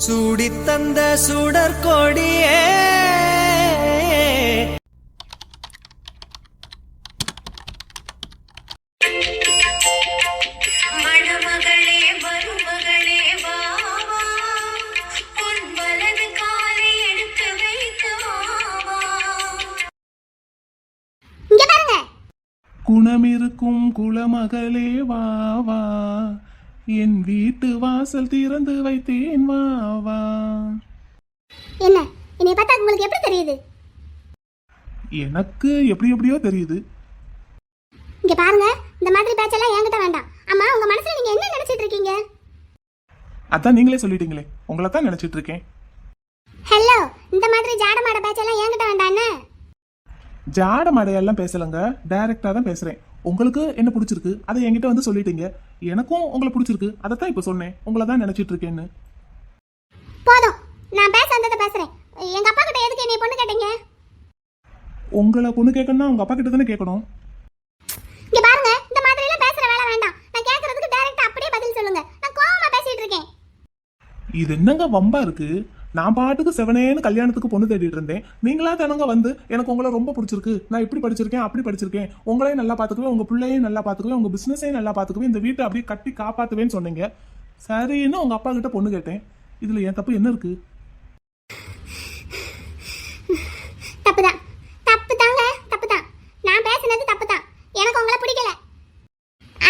சூடித் தந்த சுடற்கொடியே குணமிருக்கும் குலமகளே வா வா. என் வீட்டு வாசல் திறந்து வைத்தேன் வா வா. என்ன? என்னைய பார்த்தா உங்களுக்கு எப்படி தெரியுது? எனக்கு எப்படி எப்படியோ தெரியுது. இங்க பாருங்க இந்த மாதிரி பேச்செல்லாம் என்கிட்ட வேண்டாம். அம்மா உங்க மனசுல நீங்க என்ன நினைச்சிட்டு இருக்கீங்க? அதான் நீங்களே சொல்லிட்டீங்களே உங்களை தான் நினைச்சிட்டு இருக்கேன். ஹலோ இந்த மாதிரி ஜாட மாட பேச்செல்லாம் என்கிட்ட வேண்டாம் என்ன? ஜாட மடையெல்லாம் பேசலங்க டைரக்டா தான் பேசுறேன். உங்களுக்கு என்ன பிடிச்சிருக்கு? அதை என்கிட்ட வந்து சொல்லிட்டீங்க. எனக்கும் உங்களை பிடிச்சிருக்கு. அதை தான் இப்போ சொன்னேன். உங்களை தான் நினைச்சிட்டு இருக்கேன்னு. போதும். நான் பேச வந்ததை பேசுறேன். எங்க அப்பா கிட்ட எதுக்கு என்னைய பொண்ணு கேட்டீங்க? உங்களை பொண்ணு கேட்கணும்னா உங்க அப்பா கிட்ட தானே கேட்கணும்? இங்க பாருங்க. இந்த மாதிரி எல்லாம் பேசுற வேலை வேண்டாம். நான் கேக்குறதுக்கு டைரக்டா அப்படியே பதில் சொல்லுங்க. நான் கோவமா பேசிட்டு இருக்கேன். இது என்னங்க வம்பா இருக்கு? நான் பாட்டுக்கு செவனேன்னு கல்யாணத்துக்கு பொண்ணு தேடிட்டு இருந்தேன். நீங்களா தினங்க வந்து எனக்கு உங்களை ரொம்ப பிடிச்சிருக்கு. நான் இப்படி படிச்சிருக்கேன் அப்படி படிச்சிருக்கேன். உங்களையும் நல்லா பார்த்துக்குவேன் உங்கள் பிள்ளையும் நல்லா பார்த்துக்குவேன் உங்கள் பிஸ்னஸையும் நல்லா பார்த்துக்குவேன். இந்த வீட்டை அப்படியே கட்டி காப்பாற்றுவேன்னு சொன்னீங்க. சரின்னு உங்கள் அப்பா கிட்ட பொண்ணு கேட்டேன். இதில் என் தப்பு என்ன இருக்குது தப்பு தான் தப்பு தாங்க தப்பு தான் நான் பேசுனது தப்பு தான் எனக்கு உங்களை பிடிக்கல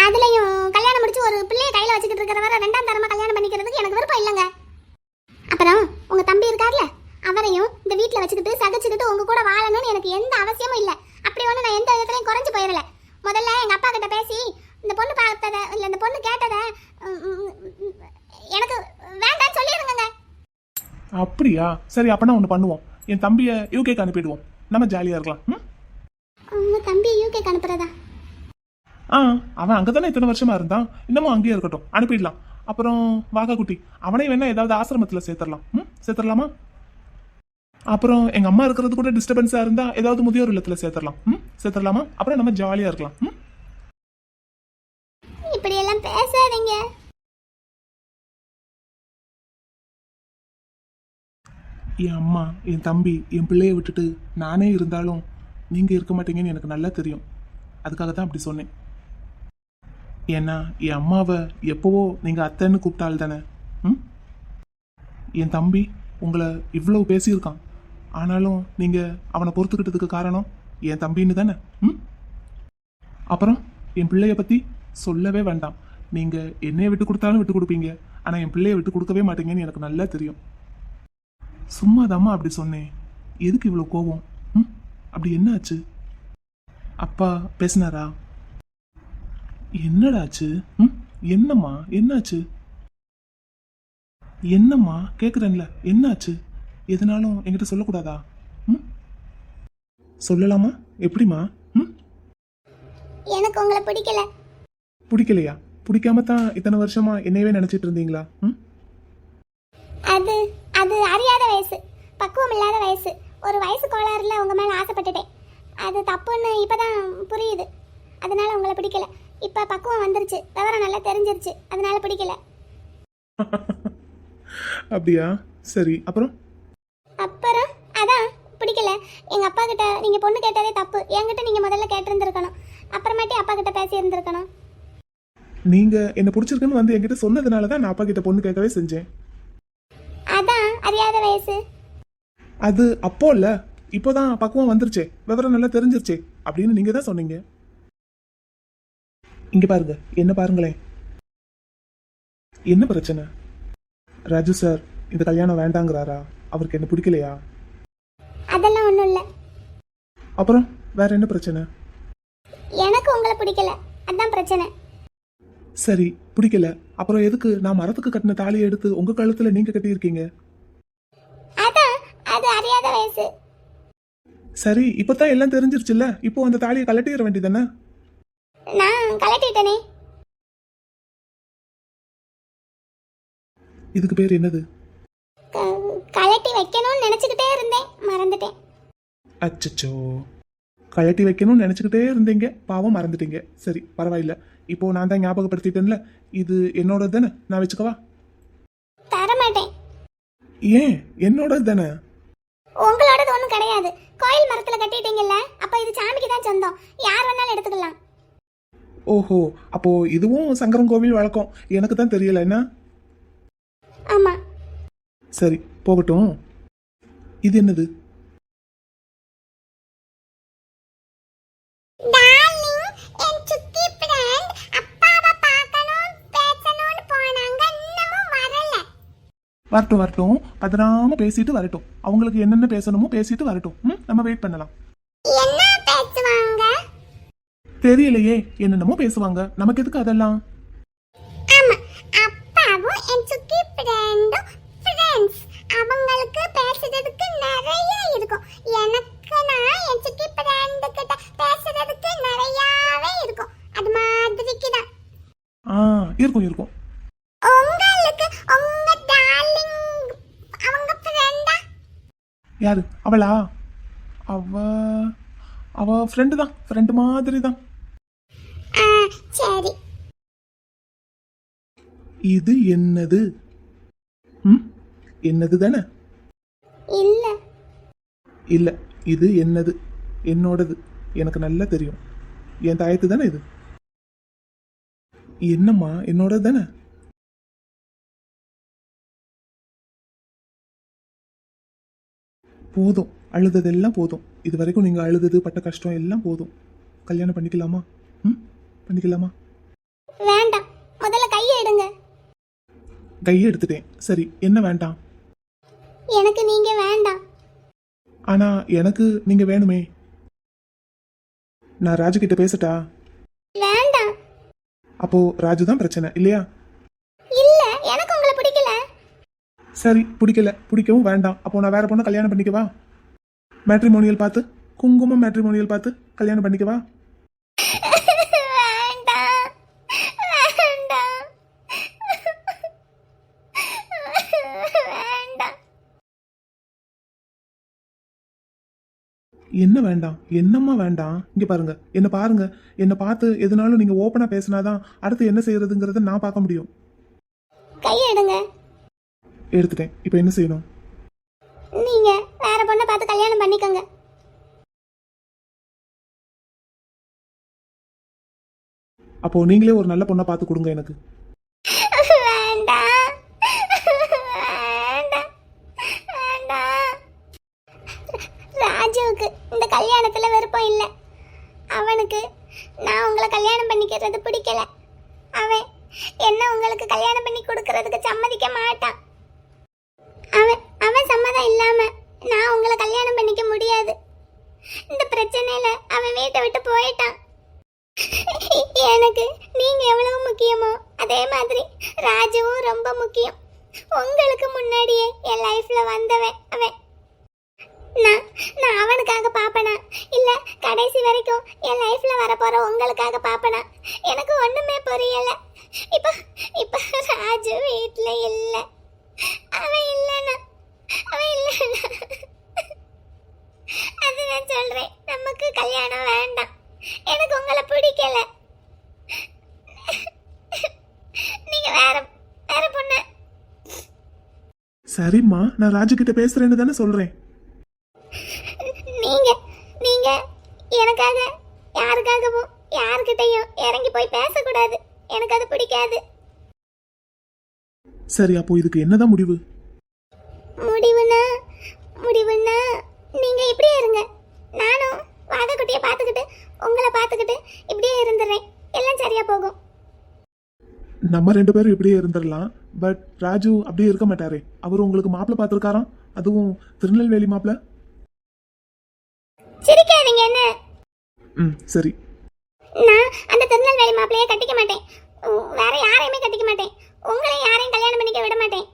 அதுலயும் கல்யாணம் முடிச்சு ஒரு பிள்ளைய கையில வச்சுக்கிட்டு இருக்கிறவரை ரெண்டாம் தரமா கல்யாணம் பண்ணிக்கிறதுக்கு எனக்கு விருப்பம் இல்லைங்க அப்புறம் உங்க தம்பி இருக்கார்ல அவரையும் இந்த வீட்ல வச்சுக்கிட்டு சகிச்சுக்கிட்டு உங்க கூட வாழணும்னு எனக்கு எந்த அவசியமும் இல்லை அப்படி ஒண்ணு நான் எந்த விதத்துலயும் குறைஞ்சு போயிடல முதல்ல எங்க அப்பா கிட்ட பேசி இந்த பொண்ணு பார்த்தத இல்ல இந்த பொண்ணு கேட்டத ம், ம், ம், எனக்கு வேண்டாம்னு சொல்லிடுங்க அப்படியா சரி அப்பனா ஒன்று பண்ணுவோம். என் தம்பியை யூகேக்கு அனுப்பிடுவோம். நம்ம ஜாலியா இருக்கலாம். ம்? உங்க தம்பி யூகேக்கு அனுப்புறதா? ஆ அவன் அங்கே தானே இத்தனை வருஷமா இருந்தான். இன்னமும் அங்கேயே இருக்கட்டும். அனுப்பிடலாம். அப்புறம் வாகா குட்டி அவனே வேணா ஏதாவது ஆசிரமத்தில் சேர்த்துடலாம். ம்? சேர்த்துடலாமா? அப்புறம் எங்க அம்மா இருக்கிறது கூட டிஸ்டர்பன்ஸா இருந்தா ஏதாவது முதியோர் இல்லத்துல சேர்த்துடலாம். ம்? சேர்த்துடலாமா? அப்புறம் நம்ம ஜாலியா இருக்கலாம். ம்? இப்படி எல்லாம் பேசாதீங்க. என் அம்மா என் தம்பி என் பிள்ளையை விட்டுட்டு நானே இருந்தாலும் நீங்கள் இருக்க மாட்டீங்கன்னு எனக்கு நல்லா தெரியும். அதுக்காக தான் அப்படி சொன்னேன். ஏன்னா என் அம்மாவை எப்போவோ நீங்கள் அத்தைன்னு கூப்பிட்டால் தானே? ம்? என் தம்பி உங்களை இவ்வளோ பேசியிருக்கான். ஆனாலும் நீங்கள் அவனை பொறுத்துக்கிட்டதுக்கு காரணம் என் தம்பின்னு தானே? ம்? அப்புறம் என் பிள்ளைய பற்றி சொல்லவே வேண்டாம். நீங்கள் என்னைய விட்டு கொடுத்தாலும் விட்டு கொடுப்பீங்க. ஆனால் என் பிள்ளைய விட்டு கொடுக்கவே மாட்டீங்கன்னு எனக்கு நல்லா தெரியும். சும்மா அப்படி சொன்னேன். எதுக்கு இவ்வளோ கோவம் ம் அப்படி என்ன ஆச்சு அப்பா பேசினாரா? என்னடா ஆச்சு? ம் என்னம்மா என்னாச்சு? என்னம்மா கேட்குறேன்ல என்னாச்சு? எதுனாலும் என்கிட்ட சொல்லக்கூடாதா? ம் சொல்லலாமா? எப்படிம்மா? ம்? எனக்கு உங்களை பிடிக்கல. பிடிக்கலையா? பிடிக்காம தான் இத்தனை வருஷமா என்னையவே நினைச்சிட்டு இருந்தீங்களா? ம்? அது அது அறியாத வயசு பக்குவம் இல்லாத வயசு. ஒரு வயசு கோளாறுல உங்க மேல ஆசைப்பட்டுட்டேன். அது தப்புன்னு இப்பதான் புரியுது. அதனால உங்களை பிடிக்கல. இப்ப பக்குவம் வந்துருச்சு. விவரம் நல்லா தெரிஞ்சிருச்சு. அதனால பிடிக்கல. அப்படியா? சரி அப்புறம்? அப்புறம்? அதான் பிடிக்கல. எங்க அப்பா கிட்ட நீங்க பொண்ணு கேட்டதே தப்பு. என்கிட்ட நீங்க முதல்ல கேட்டிருந்திருக்கணும். அப்புறமேட்டி அப்பா கிட்ட பேசி இருந்திருக்கணும் நீங்க என்ன பிடிச்சிருக்குன்னு வந்து என்கிட்ட சொன்னதுனால தான் நான் அப்பா கிட்ட பொண்ணு கேட்கவே செஞ்சேன். அதான் அறியாத வயசு. அது அப்போ இல்ல. இப்போதான் பக்குவம் வந்துருச்சே. விவரம் நல்லா தெரிஞ்சிருச்சே. அப்படின்னு நீங்க தான் சொன்னீங்க. இங்க பாருங்க. என்ன பாருங்களேன். என்ன பிரச்சனை? ராஜு சார் இந்த கல்யாணம் வேண்டாங்கிறாரா? அவருக்கு என்ன பிடிக்கலையா? அதெல்லாம் ஒண்ணும் இல்ல. அப்புறம் வேற என்ன பிரச்சனை? எனக்கு உங்களை பிடிக்கல. அதான் பிரச்சனை. சரி பிடிக்கல. அப்புறம் எதுக்கு? நான் மரத்துக்கு கட்டின தாலியை எடுத்து உங்க கழுத்துல நீங்க கட்டியிருக்கீங்க? அதான் அது அறியாத வயசு. சரி இப்பதான் எல்லாம் தெரிஞ்சிருச்சுல்ல? இப்போ அந்த தாலியை கலட்டிட வேண்டியதானே நான் கலட்டிட்டேனே இதுக்கு பேர் என்னது? க- கழட்டி வைக்கணும்னு நினைச்சுக்கிட்டே இருந்தேன். மறந்துட்டேன். அச்சச்சோ. கழட்டி வைக்கணும்னு நினச்சிக்கிட்டே இருந்தீங்க. பாவம் மறந்துட்டீங்க. சரி பரவாயில்ல. இப்போ நான் தான் ஞாபகப்படுத்திட்டேன்ல. இது என்னோட தானே நான் வச்சுக்கவா? தரமாட்டேன். ஏன்? என்னோட தானே உங்களோடது ஒன்றும் கிடையாது. கோயில் மரத்துல கட்டிட்டீங்கல்ல அப்ப இது சாமிக்கு தான் சொந்தம். யார் வேணாலும் எடுத்துக்கலாம். ஓஹோ அப்போ இதுவும் சங்கரன் கோவில் வழக்கம். எனக்கு தான் தெரியல என்ன? ஆமா. சரி போகட்டும். இது என்னது? வரட்டும் வரட்டும். பதறாம பேசிட்டு வரட்டும். அவங்களுக்கு என்னென்ன பேசணுமோ பேசிட்டு வரட்டும். ம்? நம்ம வெயிட் பண்ணலாம். தெரியலையே. என்னென்னமோ பேசுவாங்க. நமக்கு எதுக்கு அதெல்லாம்? அவங்களுக்கு பேசுறதுக்கு நிறைய இருக்கும். எனக்கு நான் என் சுத்தி ஃப்ரெண்டு கிட்ட பேசுறதுக்கு நிறையவே இருக்கும். அது மாதிரிக்கு தான். ஆ இருக்கும் இருக்கும் உங்களுக்கு உங்க டார்லிங் அவங்க ஃப்ரெண்டா யாரு? அவளா? அவ அவ ஃப்ரெண்டு தான். ஃப்ரெண்டு மாதிரி தான். சரி. இது என்னது? ம்? என்னது தானே? இல்ல. இல்ல இது என்னது? என்னோடது. எனக்கு நல்லா தெரியும். என் தாயத்து தானே இது? என்னம்மா என்னோடது தானே? போதும். அழுததெல்லாம் போதும். இது வரைக்கும் நீங்க அழுதது பட்ட கஷ்டம் எல்லாம் போதும். கல்யாணம் பண்ணிக்கலாமா? ம்? பண்ணிக்கலாமா? வேண்டாம். முதல்ல கையை எடுங்க. கையை எடுத்துட்டேன். சரி என்ன வேண்டாம்? எனக்கு நீங்க வேண்டாம். ஆனா எனக்கு நீங்க வேணுமே. நான் ராஜு கிட்ட பேசட்டா? வேண்டாம். அப்போ ராஜு தான் பிரச்சனை இல்லையா இல்ல எனக்கு உங்களை பிடிக்கல சரி பிடிக்கல. பிடிக்கவும் வேண்டாம். அப்போ நான் வேற பொண்ணை கல்யாணம் பண்ணிக்கவா? மேட்ரிமோனியல் பார்த்து குங்குமம் மேட்ரிமோனியல் பார்த்து கல்யாணம் பண்ணிக்கவா? என்ன வேண்டாம்? என்னம்மா வேண்டாம்? இங்க பாருங்க. என்ன பாருங்க. என்ன பார்த்து எதுனாலும் நீங்க ஓப்பனா பேசினாதான் அடுத்து என்ன செய்யறதுங்கிறத நான் பார்க்க முடியும். கையை எடுங்க. எடுத்துட்டேன். இப்போ என்ன செய்யணும்? நீங்க வேற பொண்ணை பார்த்து கல்யாணம் பண்ணிக்கோங்க. அப்போ நீங்களே ஒரு நல்ல பொண்ணை பார்த்து கொடுங்க எனக்கு. வேண்டாம். வேண்டாம். வேண்டாம். ராஜுவுக்கு இந்த கல்யாணத்துல விருப்பம் இல்லை. அவனுக்கு நான் உங்களை கல்யாணம் பண்ணிக்கிறது பிடிக்கல. அவன் என்ன உங்களுக்கு கல்யாணம் பண்ணி கொடுக்கறதுக்கு சம்மதிக்க மாட்டான். அவன் அவன் சம்மதம் இல்லாம நான் உங்களை கல்யாணம் பண்ணிக்க முடியாது. இந்த பிரச்சனையில அவன் வீட்டை விட்டு போயிட்டான். எனக்கு நீங்க எவ்வளவு முக்கியமோ அதே மாதிரி ராஜுவும் ரொம்ப முக்கியம். உங்களுக்கு முன்னாடியே என் லைஃப்ல வந்தவன் அவன். நான் நான் அவனுக்காக பாப்பனா? இல்ல கடைசி வரைக்கும் என் லைஃப்ல வரப்போற உங்களுக்காக பாப்பனா? எனக்கு ஒண்ணுமே புரியல. இப்ப இப்ப ராஜு வீட்டுல இல்லை. அவன் இல்லைன்னா அவன் இல்லைன்னா அது நான் சொல்றேன். நமக்கு கல்யாணம் வேண்டாம். எனக்கு உங்களை பிடிக்கல. நீங்க வேற வேற பொண்ணு. சரிம்மா நான் ராஜு கிட்ட பேசுறேன்னு தானே சொல்றேன் நீங்க நீங்க எனக்காக யாருக்காகவும் யாருக்கிட்டையும் இறங்கி போய் பேசக்கூடாது எனக்கு அது பிடிக்காது சரி அப்போ இதுக்கு என்னதான் முடிவு? முடிவுனா முடிவுனா நீங்க இப்படியே இருங்க. நானும் வாகக்குட்டியை பார்த்துக்கிட்டு உங்களை பார்த்துக்கிட்டு இப்படியே இருந்துடுறேன் எல்லாம் சரியா போகும். நம்ம ரெண்டு பேரும் இப்படியே இருந்துடலாம் பட் ராஜு அப்படியே இருக்க மாட்டாரே. அவர் உங்களுக்கு மாப்பிள்ளை பார்த்துருக்காராம்? அதுவும் திருநெல்வேலி மாப்பிள்ளை? சிரிக்காதீங்க என்ன? ம் சரி. நான் அந்த திருநெல்வேலி மாப்பிளைய கட்டிக்க மாட்டேன். வேற யாரையுமே கட்டிக்க மாட்டேன். உங்களையும் யாரையும் கல்யாணம் பண்ணிக்க விட மாட்டேன்.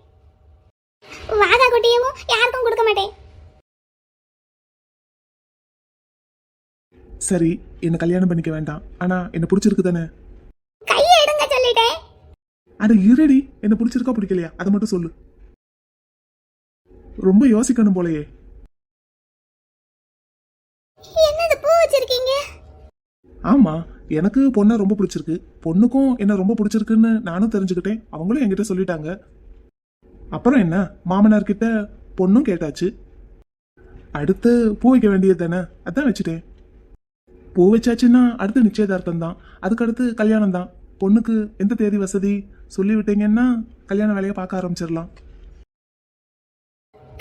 வாகா குட்டியும் யாருக்கும் கொடுக்க மாட்டேன். சரி என்ன கல்யாணம் பண்ணிக்க வேண்டாம். ஆனா என்ன பிடிச்சிருக்கு தானே? கையை எடுங்க சொல்லிட்டேன். அட இருடி. என்ன பிடிச்சிருக்கா பிடிக்கலையா? அதை மட்டும் சொல்லு. ரொம்ப யோசிக்கணும் போலயே. என்னது பூ வச்சிருக்கீங்க? ஆமா. எனக்கு பொண்ணை ரொம்ப பிடிச்சிருக்கு. பொண்ணுக்கும் என்ன ரொம்ப பிடிச்சிருக்குன்னு நானும் தெரிஞ்சுக்கிட்டேன். அவங்களும் என்கிட்ட சொல்லிட்டாங்க. அப்புறம் என்ன? மாமனார்கிட்ட பொண்ணும் கேட்டாச்சு. அடுத்து பூ வைக்க வேண்டியது தானே? அதான் வச்சுட்டேன். பூ வச்சாச்சுன்னா அடுத்து நிச்சயதார்த்தம் தான். அதுக்கடுத்து கல்யாணம் தான். பொண்ணுக்கு எந்த தேதி வசதி? சொல்லிவிட்டீங்கன்னா கல்யாண வேலையை பார்க்க ஆரம்பிச்சிடலாம்.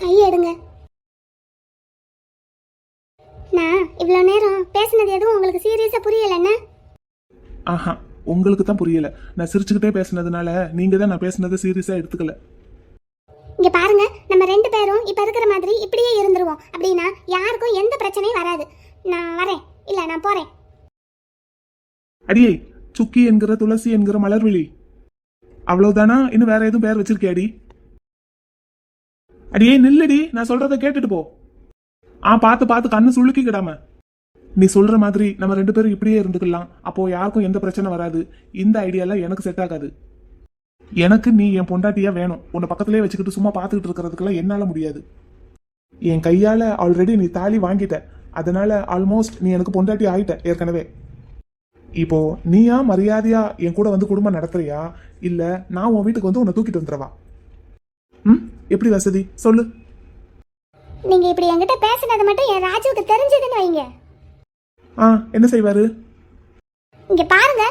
கையெடுங்க. நான் இவ்வளோ நேரம் பேசினது எதுவும் உங்களுக்கு சீரியஸாக புரியலண்ணா? ஆஹா உங்களுக்கு தான் புரியல. நான் சிரிச்சுக்கிட்டே பேசுனதுனால நீங்க தான் நான் பேசுனதை சீரியஸா எடுத்துக்கல. இங்க பாருங்க நம்ம ரெண்டு பேரும் இப்ப இருக்கிற மாதிரி இப்படியே இருந்துருவோம். அப்படின்னா யாருக்கும் எந்த பிரச்சனையும் வராது. நான் வரேன். இல்ல நான் போறேன். அடியே சுக்கி என்கிற துளசி என்கிற மலர்விழி. அவ்வளவுதானா? இன்னும் வேற எதுவும் பேர் வச்சிருக்கியாடி அடியே நில்லுடி. நான் சொல்றத கேட்டுட்டு போ. ஆ பார்த்து பார்த்து கண்ணு சுளுக்கிக்கிடாம. நீ சொல்ற மாதிரி நம்ம ரெண்டு பேரும் இப்படியே இருந்துக்கலாம். அப்போ யாருக்கும் எந்த பிரச்சனை வராது. இந்த ஐடியாலாம் எனக்கு செட் ஆகாது. எனக்கு நீ என் பொண்டாட்டியா வேணும். உன்னை பக்கத்திலே வச்சுக்கிட்டு சும்மா பார்த்துக்கிட்டு இருக்கிறதுக்கெல்லாம் என்னால முடியாது. என் கையால ஆல்ரெடி நீ தாலி வாங்கிட்ட. அதனால ஆல்மோஸ்ட் நீ எனக்கு பொண்டாட்டி ஆயிட்ட ஏற்கனவே. இப்போ நீயா மரியாதையா என் கூட வந்து குடும்பம் நடத்துறியா? இல்ல நான் உன் வீட்டுக்கு வந்து உன்னை தூக்கிட்டு வந்துடவா? ம்? எப்படி வசதி? சொல்லு. நீங்க இப்படி என்கிட்ட பேசினது மட்டும் என் ராஜுவுக்கு தெரிஞ்சதுன்னு வைங்க. ஆ என்ன செய்வாரு? இங்க பாருங்க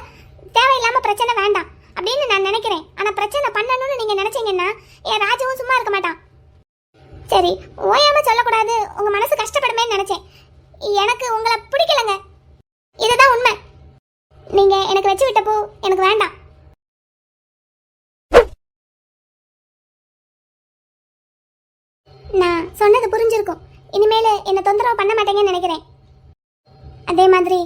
தேவையில்லாம பிரச்சனை வேண்டாம் அப்படின்னு நான் நினைக்கிறேன். ஆனா பிரச்சனை பண்ணணும்னு நீங்க நினைச்சீங்கன்னா என் ராஜாவும் சும்மா இருக்க மாட்டான். சரி ஓயாம சொல்லக்கூடாது. உங்க மனசு கஷ்டப்படுமே நினைச்சேன். எனக்கு உங்களை பிடிக்கலங்க. இதுதான் உண்மை. நீங்க எனக்கு வச்சு விட்ட பூ எனக்கு வேண்டாம். நான் சொன்னது புரிஞ்சிருக்கும். இனிமேல் என்னை தொந்தரவு பண்ண மாட்டேங்கன்னு நினைக்கிறேன். அதே மாதிரி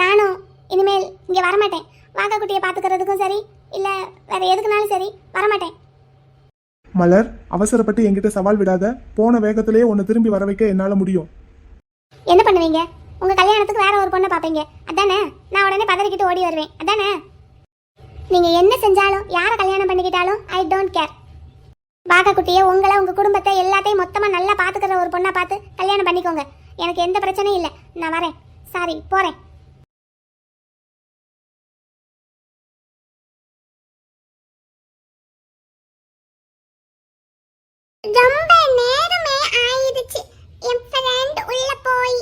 நானும் இனிமேல் இங்கே வரமாட்டேன். வாக்கா குட்டியை பார்த்துக்கிறதுக்கும் சரி இல்லை வேற எதுக்குனாலும் சரி வரமாட்டேன். மலர் அவசரப்பட்டு என்கிட்ட சவால் விடாத. போன வேகத்திலேயே உன்னை திரும்பி வர வைக்க என்னால முடியும். என்ன பண்ணுவீங்க? உங்க கல்யாணத்துக்கு வேற ஒரு பொண்ணை பார்ப்பீங்க. அதானே? நான் உடனே பதறிக்கிட்டு ஓடி வருவேன். அதானே? நீங்க என்ன செஞ்சாலும் யாரை கல்யாணம் பண்ணிக்கிட்டாலும் ஐ டோன்ட் கேர் பாக்கா குட்டியை உங்களை உங்க குடும்பத்தை எல்லாத்தையும் மொத்தமா நல்லா பாத்துக்கிற ஒரு பொண்ணா பார்த்து கல்யாணம் பண்ணிக்கோங்க. எனக்கு எந்த பிரச்சனையும் இல்லை. நான் வரேன். சாரி போறேன். ரொம்ப நேரமே ஆயிடுச்சு. என் ஃப்ரெண்ட் உள்ள போய்.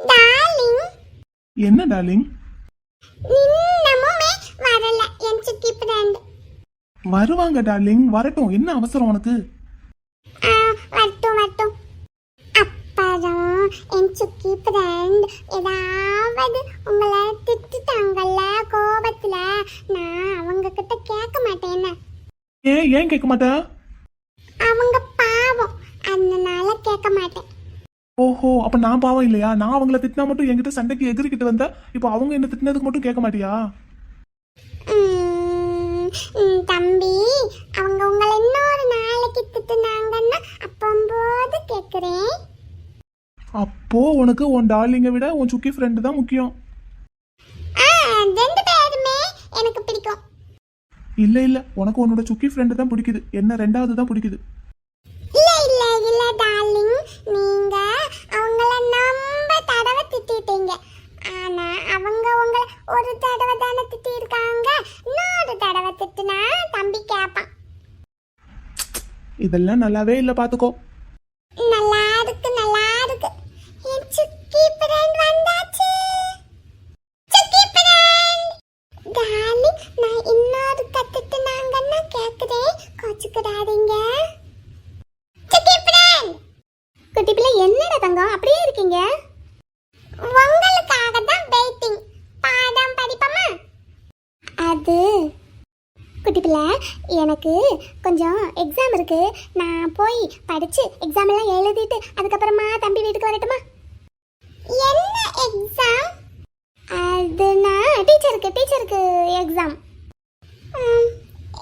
டார்லிங் என்ன டார்லிங் இன்னமுமே வரல என் சுத்தி ஃப்ரெண்ட் வருவாங்க டார்லிங் வரட்டும். என்ன அவசரம் உனக்கு? வரட்டும் வரட்டும். என் சுக்கி ஃப்ரெண்ட் ஏதாவது உங்களை திட்டுட்டாங்கல்ல கோபத்துல நான் அவங்க கிட்ட கேட்க மாட்டேன்னு ஏன் ஏன் கேட்க மாட்டா? அவங்க பாவம். அதனால கேட்க மாட்டேன். ஓஹோ அப்ப நான் பாவம் இல்லையா? நான் அவங்கள திட்டினா மட்டும் என்கிட்ட சண்டைக்கு எதிர்க்கிட்டு வந்தா இப்போ அவங்க என்ன திட்டினதுக்கு மட்டும் கேட்க மாட்டியா? தம்பி அவங்க அப்போ உனக்கு உன் டார்லிங்கை விட உன் சுக்கி ஃப்ரெண்டு தான் முக்கியம். ஆ ரெண்டு பேருமே எனக்கு பிடிக்கும். இல்ல இல்ல. உனக்கு உன்னோட சுக்கி ஃப்ரெண்டு தான் பிடிக்குது. என்ன ரெண்டாவது தான் பிடிக்குது. இல்ல இல்ல இல்ல டார்லிங். நீங்க அவங்கள நம்ம தடவை திட்டிட்டீங்க. ஆனா அவங்க உங்களை ஒரு தடவை தானே திட்டிருக்காங்க இன்னொரு தடவை திட்டுனா தம்பி கேட்பான் இதெல்லாம் நல்லாவே இல்ல பாத்துக்கோ நல்லா இருக்கு நல்லா இருக்கு என் சுக்கி ஃப்ரெண்ட் வந்தாச்சு சுக்கி ஃப்ரெண்ட் டார்லிங் நான் இன்னொரு கத்துட்டு நாங்கன்னா கேக்குறேன் கோச்சுக்கிடாதீங்க சுக்கி ஃப்ரெண்ட் குட்டி பிள்ளை என்னடா தங்கம்? அப்படியே இருக்கீங்க? உங்களுக்காக தான் வெயிட்டிங் பாடம் படிப்பமா? அது. குட்டி பிள்ளை எனக்கு கொஞ்சம் எக்ஸாம் இருக்கு. நான் போய் படிச்சு எக்ஸாம் எல்லாம் எழுதிட்டு அதுக்கப்புறமா தம்பி வீட்டுக்கு வரட்டுமா? என்ன எக்ஸாம் அது நான் டீச்சருக்கு டீச்சருக்கு எக்ஸாம்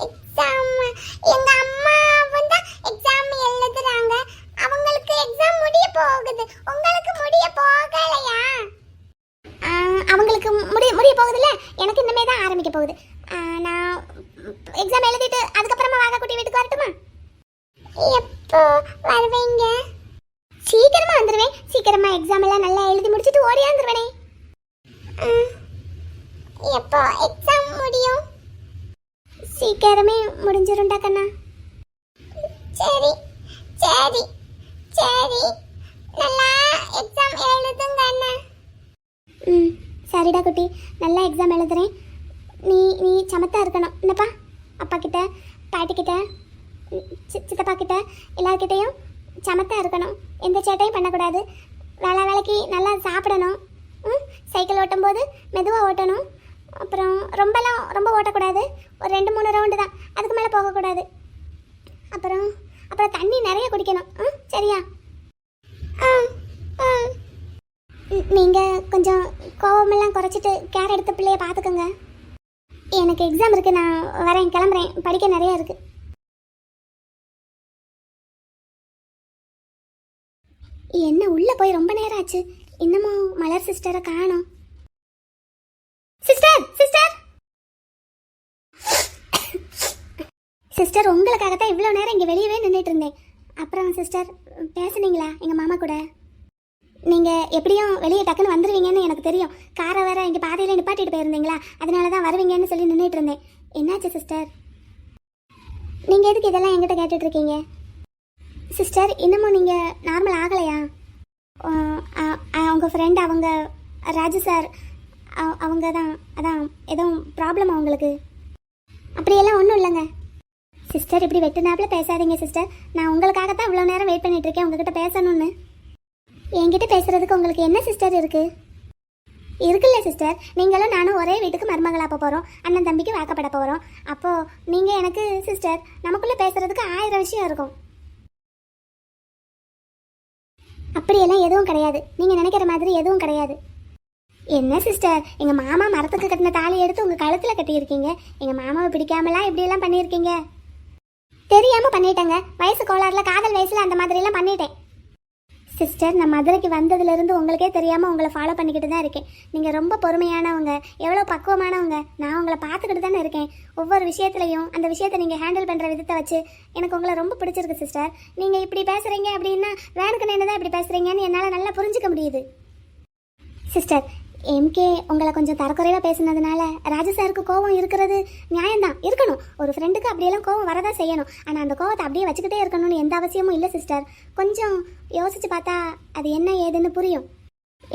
எக்ஸாம் எங்க அம்மா வந்து எக்ஸாம் எழுதுறாங்க. எக்ஸாம் முடிய போகுது. உங்களுக்கு முடிய போகலையா? அவங்களுக்கு முடிய முடிய போகுதுல்ல? எனக்கு இனிமே தான் ஆரம்பிக்க போகுது. நான் எக்ஸாம் எழுதிட்டு அதுக்கப்புறமா வாங்க குட்டி வீட்டுக்கு வரட்டுமா? எப்போ வருவீங்க? சீக்கிரமா வந்துருவேன். சீக்கிரமா எக்ஸாம் எல்லாம் நல்லா எழுதி முடிச்சிட்டு ஓடியா வந்துருவேனே. எப்போ எக்ஸாம் முடியும்? சீக்கிரமே முடிஞ்சிரும்டா கண்ணா. சரி. நல்லா எக்ஸாம் எழுதுங்க அண்ணா. ம் சரிடா குட்டி. நல்லா எக்ஸாம் எழுதுறேன். நீ நீ சமத்தா இருக்கணும். என்னப்பா? அப்பா கிட்ட பாட்டி கிட்ட சித்தப்பா கிட்ட எல்லார்கிட்டையும் சமத்தா இருக்கணும். எந்த சேட்டையும் பண்ணக்கூடாது. வேலை வேலைக்கு நல்லா சாப்பிடணும். ம் சைக்கிள் ஓட்டும்போது மெதுவாக ஓட்டணும். அப்புறம் ரொம்பலாம் ரொம்ப ஓட்டக்கூடாது. ஒரு ரெண்டு மூணு ரவுண்டு தான். அதுக்கு மேலே போகக்கூடாது. அப்புறம் அப்புறம் தண்ணி நிறைய குடிக்கணும். ஆ சரியா? ஆ ஆ. கொஞ்சம் கோவமெல்லாம் குறைச்சிட்டு கேர் எடுத்த பிள்ளைய பார்த்துக்கோங்க. எனக்கு எக்ஸாம் இருக்குது நான் வரேன் கிளம்புறேன். படிக்க நிறைய இருக்குது என்ன உள்ளே போய் ரொம்ப நேரம் ஆச்சு. இன்னமும் மலர் சிஸ்டரை காணோம் சிஸ்டர் சிஸ்டர் சிஸ்டர் உங்களுக்காகத்தான் இவ்வளோ நேரம் இங்கே வெளியவே நின்றுட்டு இருந்தேன். அப்புறம் சிஸ்டர் பேசுனீங்களா? எங்கள் மாமா கூட? நீங்கள் எப்படியும் வெளியே டக்குன்னு வந்துடுவீங்கன்னு எனக்கு தெரியும். காரை வேற இங்கே பாதையில் நிப்பாட்டிட்டு போயிருந்தீங்களா? அதனால தான் வருவீங்கன்னு சொல்லி நின்றுட்டு இருந்தேன். என்னாச்சு சிஸ்டர்? நீங்கள் எதுக்கு இதெல்லாம் என்கிட்ட கேட்டுட்டு இருக்கீங்க? சிஸ்டர் இன்னமும் நீங்கள் நார்மல் ஆகலையா? அவங்க ஃப்ரெண்ட் அவங்க ராஜு சார் அவங்க தான் அதான் எதுவும் ப்ராப்ளம் அவங்களுக்கு அப்படியெல்லாம் ஒன்றும் இல்லைங்க. சிஸ்டர் இப்படி வெட்டுனாப்ல பேசாதீங்க சிஸ்டர் நான் உங்களுக்காக தான் இவ்வளோ நேரம் வெயிட் பண்ணிட்டு இருக்கேன் உங்ககிட்ட பேசணும்னு. என்கிட்ட பேசுறதுக்கு உங்களுக்கு என்ன சிஸ்டர் இருக்கு? இருக்குல்ல சிஸ்டர் நீங்களும் நானும் ஒரே வீட்டுக்கு மருமகளாக போக போகிறோம் அண்ணன் தம்பிக்கு வாக்கப்பட போகிறோம் அப்போது நீங்கள் எனக்கு சிஸ்டர் நமக்குள்ளே பேசுகிறதுக்கு ஆயிரம் விஷயம் இருக்கும். அப்படியெல்லாம் எதுவும் கிடையாது. நீங்கள் நினைக்கிற மாதிரி எதுவும் கிடையாது. என்ன சிஸ்டர் எங்கள் மாமா மரத்துக்கு கட்டின தாலி எடுத்து உங்கள் கழுத்தில் கட்டியிருக்கீங்க. எங்கள் மாமாவை பிடிக்காமலாம் இப்படியெல்லாம் பண்ணியிருக்கீங்க? தெரியாம பண்ணிட்டேங்க. வயசு கோளாறுல காதல் வயசுல அந்த மாதிரி எல்லாம் பண்ணிட்டேன். சிஸ்டர் நான் மதுரைக்கு வந்ததுல இருந்து உங்களுக்கே தெரியாம உங்களை ஃபாலோ பண்ணிக்கிட்டு தான் இருக்கேன். நீங்க ரொம்ப பொறுமையானவங்க எவ்வளவு பக்குவமானவங்க நான் உங்களை பார்த்துக்கிட்டு தானே இருக்கேன். ஒவ்வொரு விஷயத்துலையும் அந்த விஷயத்தை நீங்க ஹேண்டில் பண்ற விதத்தை வச்சு எனக்கு உங்களை ரொம்ப பிடிச்சிருக்கு சிஸ்டர் நீங்க இப்படி பேசுறீங்க அப்படின்னா வேணுக்கு தான் இப்படி பேசுறீங்கன்னு என்னால நல்லா புரிஞ்சுக்க முடியுது. சிஸ்டர் எம்கே உங்களை கொஞ்சம் தரக்குறைவாக பேசுனதுனால ராஜு சாருக்கு கோவம் இருக்கிறது நியாயம்தான். இருக்கணும். ஒரு ஃப்ரெண்டுக்கு அப்படியெல்லாம் கோவம் வரதான் செய்யணும். ஆனால் அந்த கோவத்தை அப்படியே வச்சுக்கிட்டே இருக்கணும்னு எந்த அவசியமும் இல்லை சிஸ்டர் கொஞ்சம் யோசிச்சு பார்த்தா அது என்ன ஏதுன்னு புரியும்.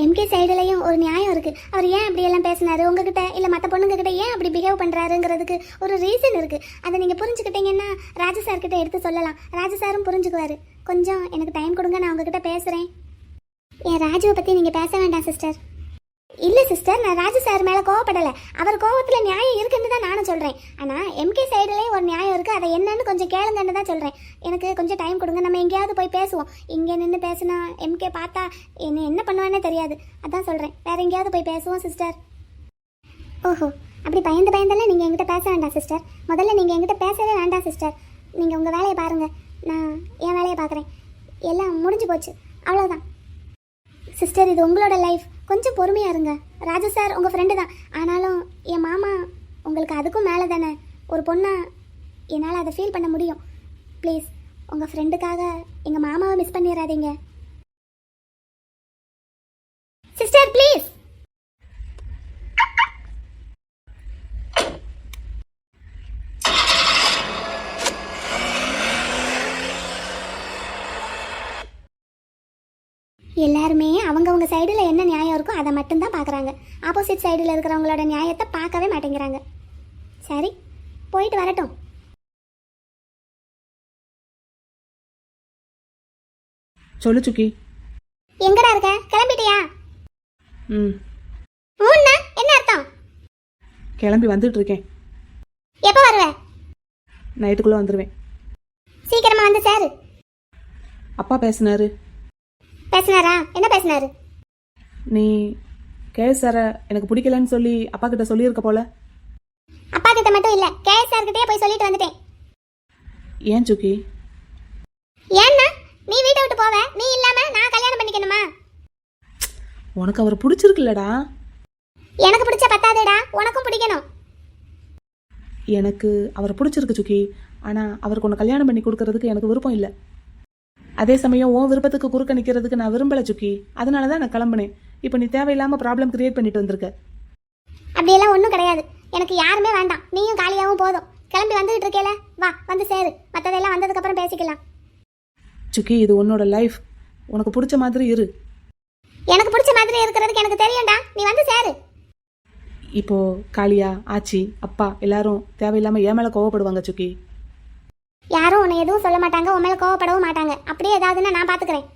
எம்கே சைடுலையும் ஒரு நியாயம் இருக்கு. அவர் ஏன் அப்படியெல்லாம் பேசினாரு? உங்ககிட்ட இல்லை மற்ற பொண்ணுங்க கிட்ட ஏன் அப்படி பிஹேவ் பண்ணுறாருங்கிறதுக்கு ஒரு ரீசன் இருக்கு. அதை நீங்கள் புரிஞ்சுக்கிட்டீங்கன்னா ராஜு சார்கிட்ட எடுத்து சொல்லலாம். ராஜு சாரும் புரிஞ்சுக்குவாரு. கொஞ்சம் எனக்கு டைம் கொடுங்க நான் உங்ககிட்ட பேசுகிறேன் என் ராஜுவை பற்றி நீங்கள் பேச வேண்டாம் சிஸ்டர் இல்லை சிஸ்டர் நான் ராஜு சார் மேலே கோவப்படலை. அவர் கோவத்தில் நியாயம் இருக்குன்னு தான் நானும் சொல்கிறேன் ஆனால் எம்கே சைடுலேயே ஒரு நியாயம் இருக்குது அதை என்னன்னு கொஞ்சம் கேளுங்கன்னு தான் சொல்கிறேன் எனக்கு கொஞ்சம் டைம் கொடுங்க. நம்ம எங்கேயாவது போய் பேசுவோம். இங்கே நின்று பேசினா எம்கே பார்த்தா என்ன என்ன பண்ணுவானே தெரியாது. அதான் சொல்கிறேன் வேற எங்கேயாவது போய் பேசுவோம் சிஸ்டர் ஓஹோ அப்படி பயந்து பயந்தெல்லாம் நீங்கள் என்கிட்ட பேச வேண்டாம் சிஸ்டர் முதல்ல நீங்கள் என்கிட்ட பேசவே வேண்டாம் சிஸ்டர் நீங்கள் உங்கள் வேலையை பாருங்கள் நான் என் வேலையை பார்க்குறேன். எல்லாம் முடிஞ்சு போச்சு. அவ்வளோதான் சிஸ்டர் இது உங்களோட லைஃப் கொஞ்சம் பொறுமையாக இருங்க. ராஜா சார் உங்கள் ஃப்ரெண்டு தான். ஆனாலும் என் மாமா உங்களுக்கு அதுக்கும் மேலே தானே? ஒரு பொண்ணா என்னால் அதை ஃபீல் பண்ண முடியும். ப்ளீஸ் உங்கள் ஃப்ரெண்டுக்காக எங்கள் மாமாவை மிஸ் பண்ணிடாதீங்க சிஸ்டர் ப்ளீஸ் எல்லாருமே அவங்கவங்க சைடில் என்ன நியாயம் இருக்கோ அதை மட்டும்தான் பார்க்குறாங்க. ஆப்போசிட் சைடில் இருக்கிறவங்களோட நியாயத்தை பார்க்கவே மாட்டேங்கிறாங்க. சரி போயிட்டு வரட்டும். சொல்லு சுக்கி. எங்கடா இருக்க? கிளம்பிட்டியா? ம். மூணா என்ன அர்த்தம்? கிளம்பி வந்துட்டு இருக்கேன் எப்போ வருவ? நைட்டுக்குள்ளே வந்துடுவேன் சீக்கிரமா வந்து சேரு. அப்பா பேசினாரு. பேசினாரா? என்ன பேசினாரு? நீ கேஎஸ் சாரை எனக்கு பிடிக்கலன்னு சொல்லி அப்பா கிட்ட சொல்லியிருக்க போல. அப்பா கிட்ட மட்டும் இல்ல கேஎஸ் சார் கிட்டே போய் சொல்லிட்டு வந்துட்டேன். ஏன் சுக்கி ஏன்னா நீ வீட்டை விட்டு போவ நீ இல்லாம நான் கல்யாணம் பண்ணிக்கணுமா? உனக்கு அவர் பிடிச்சிருக்குல்லடா. எனக்கு பிடிச்ச பத்தாதேடா உனக்கும் பிடிக்கணும். எனக்கு அவரை பிடிச்சிருக்கு சுக்கி ஆனால் அவருக்கு உன்னை கல்யாணம் பண்ணி கொடுக்கறதுக்கு எனக்கு விருப்பம் இல்லை. அதே சமயம் உன் விருப்பத்துக்கு குறுக்க நிற்கிறதுக்கு நான் விரும்பலை சுக்கி. அதனால தான் நான் கிளம்புனேன். இப்போ நீ தேவையில்லாமல் ப்ராப்ளம் கிரியேட் பண்ணிட்டு வந்திருக்க. அப்படியெல்லாம் ஒன்றும் கிடையாது. எனக்கு யாருமே வேண்டாம். நீயும் காலியாவும் போதும். கிளம்பி வந்துகிட்டு இருக்கேல வா வந்து சேரு. மற்றதெல்லாம் வந்ததுக்கப்புறம் பேசிக்கலாம். சுக்கி இது உன்னோட லைஃப் உனக்கு பிடிச்ச மாதிரி இரு. எனக்கு பிடிச்ச மாதிரி இருக்கிறதுக்கு எனக்கு தெரியும்டா. நீ வந்து சேரு. இப்போ காளியா ஆச்சி அப்பா எல்லாரும் தேவையில்லாமல் ஏன் மேலே கோவப்படுவாங்க சுக்கி. யாரும் உன்னை எதுவும் சொல்ல மாட்டாங்க உன் மேல கோவப்படவும் மாட்டாங்க. அப்படியே ஏதாவதுன்னா நான் பாத்துக்கிறேன்.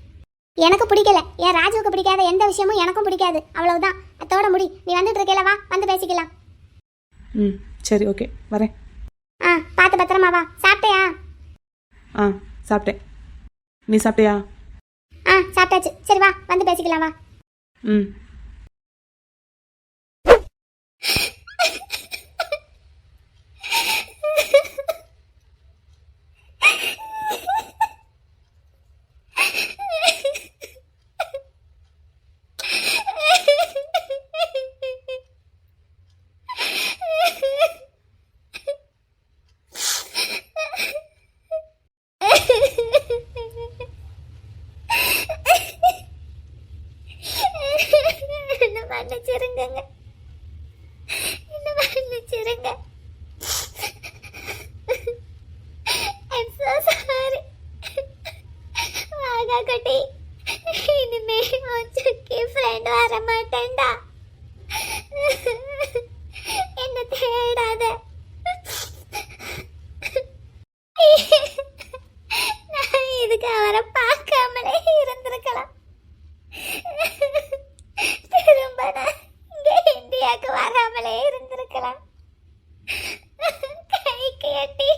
எனக்கு பிடிக்கல. என் ராஜுவுக்கு பிடிக்காத எந்த விஷயமும் எனக்கும் பிடிக்காது. அவ்வளவுதான். அத்தோட முடி. நீ வந்துட்டு இருக்கல வா வந்து பேசிக்கலாம். ம் சரி ஓகே. வரேன். ஆ பார்த்து பத்திரமா வா. சாப்பிட்டியா? ஆ சாப்பிட்டேன். நீ சாப்பிட்டியா? ஆ சாப்பிட்டாச்சு. சரி வா வந்து பேசிக்கலாம் வா. ம் என்ன மன்னிச்சிருங்கங்க என்ன மன்னிச்சிருங்க I'm so sorry. வாகா குட்டி இனிமே உன் சுக்கி ஃப்ரெண்ட் வர மாட்டேன்டா என்ன தேடாத நான் இதுக்கு அவரை பார்க்காமலே இருந்திருக்கலாம் திரும்ப நான் இங்கே இந்தியாவுக்கு வராமலே இருந்திருக்கலாம் கைக்கு எட்டி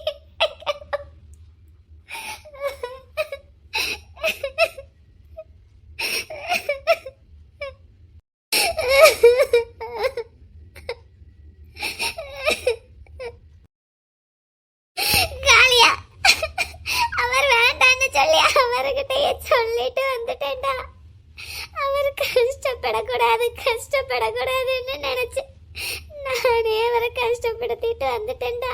காளியா அவர் வேண்டான்னு சொல்லி அவர்கிட்டயே சொல்லிட்டு வந்துட்டேன்டா. அவர் கஷ்டப்படக்கூடாது கஷ்டப்படக்கூடாதுன்னு நினைச்சு நானே அவரை கஷ்டப்படுத்திட்டு வந்துட்டேன்டா.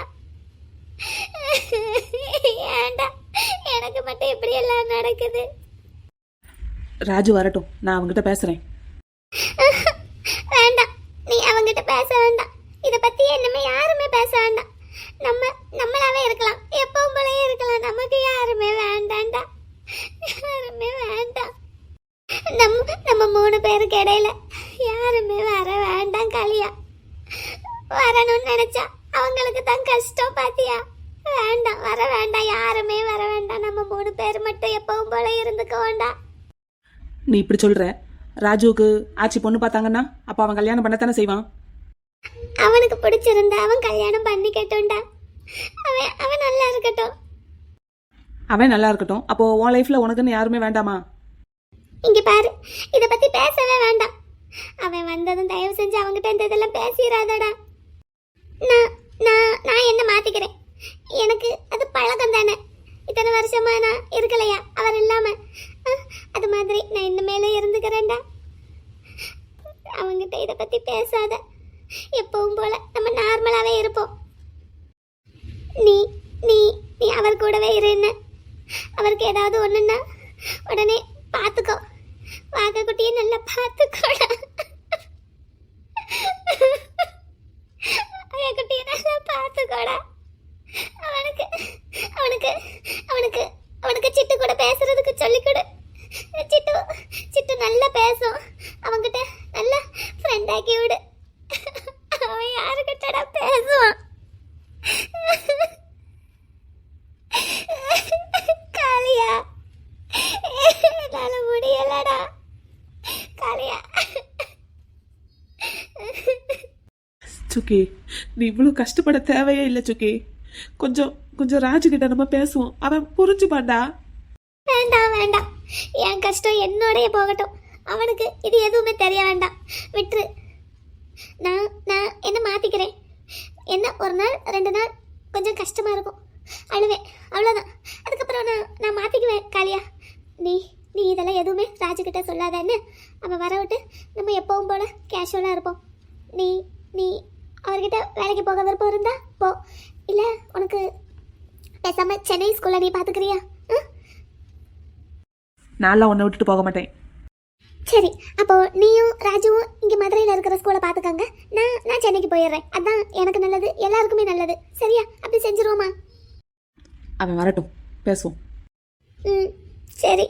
ஏன்டா? எனக்கு மட்டும் இப்படி எல்லாம் நடக்குது. ராஜு வரட்டும் நான் அவங்ககிட்ட பேசுகிறேன் வேண்டாம் நீ அவங்கிட்ட பேச வேண்டாம். இத பத்தி என்னமே யாருமே பேச வேண்டாம். நம்ம நம்மளாவே இருக்கலாம். எப்பவும் போலயே இருக்கலாம். நமக்கு யாருமே வேண்டாம்டா யாருமே வேண்டாம் நம்ம நம்ம மூணு பேருக்கு இடையில யாருமே வர வேண்டாம் காளியா வரணும்னு நினைச்சா அவங்களுக்கு தான் கஷ்டம் பாத்தியா? வேண்டாம் வர வேண்டாம் யாருமே வர வேண்டாம். நம்ம மூணு பேர் மட்டும் எப்பவும் போல இருந்துக்க வேண்டாம். நீ இப்படி சொல்கிற ராஜுவுக்கு ஆச்சி பொண்ணு பார்த்தாங்கன்னா அப்போ அவன் கல்யாணம் பண்ணத்தானே செய்வான்? அவனுக்கு பிடிச்சிருந்தா அவன் கல்யாணம் பண்ணிக்கட்டும்டா அவன் அவன் நல்லா இருக்கட்டும். அவன் நல்லா இருக்கட்டும். அப்போ உன் லைஃப்பில் உனக்குன்னு யாருமே வேண்டாமா? இங்க பாரு இத பத்தி பேசவே வேண்டாம். அவன் வந்ததும் தயவு செஞ்சு அவங்ககிட்ட இந்த இதெல்லாம் பேசிடாதடா நான் நான் நான் என்ன மாத்திக்கிறேன்? எனக்கு அது பழக்கம் தானே. இத்தனை வருஷமா நான் இருக்கலையா? அவர் இல்லாம. அது மாதிரி நான் இனிமேல இருந்துக்கிறேன்டா. அவங்ககிட்ட இதை பத்தி பேசாத. எப்பவும் போல நம்ம நார்மலாவே இருப்போம். நீ நீ நீ அவர் கூடவே இரு என்ன? அவருக்கு ஏதாவது ஒண்ணுன்னா உடனே பார்த்துக்கோ வாகக்குட்டியை நல்லா பார்த்துக்கோடா வாகக்குட்டியை நல்லா பார்த்துக்கோடா அவனுக்கு அவனுக்கு அவனுக்கு அவனுக்கு சிட்டு கூட பேசுறதுக்கு சொல்லிக் கொடு சிட்டு சிட்டு நல்லா பேசும் அவன்கிட்ட நல்லா ஃப்ரெண்ட் ஆக்கி விடு அவன் யாருக்கிட்டடா பேசுவான் காளியா என்னால முடியலடா காளியா சுக்கி நீ இவ்வளோ கஷ்டப்பட தேவையே இல்லை சுக்கி கொஞ்சம் கொஞ்சம் ராஜுகிட்ட நம்ம பேசுவோம். அவன் புரிஞ்சுப்பான்டா. வேண்டாம் வேண்டாம். என் கஷ்டம் என்னோடய போகட்டும். அவனுக்கு இது எதுவுமே தெரிய வேண்டாம். விட்டுரு. நான் நான் என்ன மாத்திக்கிறேன்? என்ன ஒரு நாள் ரெண்டு நாள் கொஞ்சம் கஷ்டமா இருக்கும். அழுவேன். அவ்வளோதான் அதுக்கப்புறம் நான் நான் மாத்திக்குவேன் காளியா. நீ நீ இதெல்லாம் எதுவுமே ராஜுக்கிட்ட சொல்லாதன்னு அவன் வர விட்டு நம்ம எப்பவும் போல கேஷுவலாக இருப்போம். நீ நீ அவர்கிட்ட வேலைக்கு போக விருப்பம் இருந்தா போ. இல்லை உனக்கு பேசாம சென்னை ஸ்கூலில் நீ பார்த்துக்கிறியா நான்லாம் உன்னை விட்டுட்டு போக மாட்டேன். சரி அப்போ நீயும் ராஜுவும் இங்க மதுரையில இருக்கிற ஸ்கூலை பாத்துக்கோங்க. நான் நான் சென்னைக்கு போயிடுறேன். அதான் எனக்கு நல்லது எல்லாருக்குமே நல்லது. சரியா? அப்படி செஞ்சிருவோமா? அவன் வரட்டும். பேசுவோம். ம் சரி.